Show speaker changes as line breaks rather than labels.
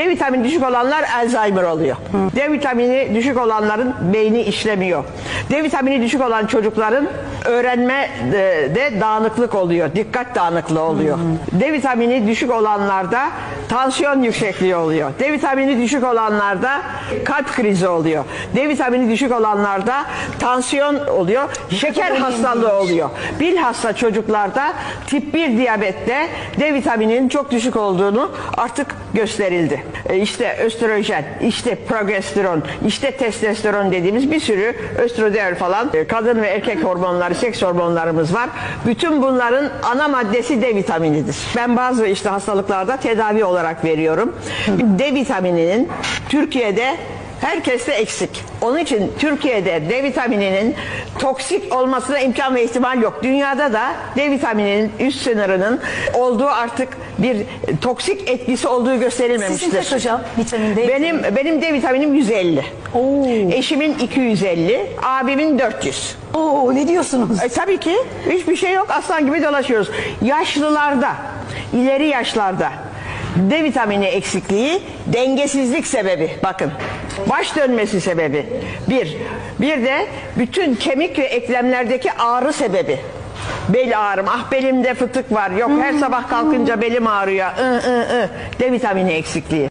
D vitamini düşük olanlar Alzheimer oluyor. D vitamini düşük olanların beyni işlemiyor. D vitamini düşük olan çocukların öğrenme de, de dağınıklık oluyor. Dikkat dağınıklığı oluyor. D vitamini düşük olanlarda tansiyon yüksekliği oluyor. D vitamini düşük olanlarda kalp krizi oluyor. D vitamini düşük olanlarda tansiyon oluyor. Şeker hastalığı oluyor. Bilhassa çocuklarda tip 1 diyabette D vitamininin çok düşük olduğunu artık gösterildi. E işte östrojen, işte progesteron, işte testosteron dediğimiz bir sürü östrogen falan e, kadın ve erkek hormonları, seks hormonlarımız var. Bütün bunların ana maddesi D vitaminidir. Ben bazı işte hastalıklarda tedavi olarak veriyorum. D vitamininin Türkiye'de Herkeste eksik. Onun için Türkiye'de D vitamininin toksik olmasına imkan ve ihtimal yok. Dünyada da D vitamininin üst sınırının olduğu artık bir toksik etkisi olduğu gösterilmemiştir.
Sizin kaç hocam vitamin D?
Benim benim D vitaminim 150.
Oo.
Eşimin 250, abimin 400.
Oo ne diyorsunuz?
E, tabii ki hiçbir şey yok. Aslan gibi dolaşıyoruz. Yaşlılarda, ileri yaşlarda D vitamini eksikliği dengesizlik sebebi. Bakın. Baş dönmesi sebebi. Bir. Bir de bütün kemik ve eklemlerdeki ağrı sebebi. Bel ağrım. Ah belimde fıtık var. Yok her sabah kalkınca belim ağrıyor. I, I, I. D vitamini eksikliği.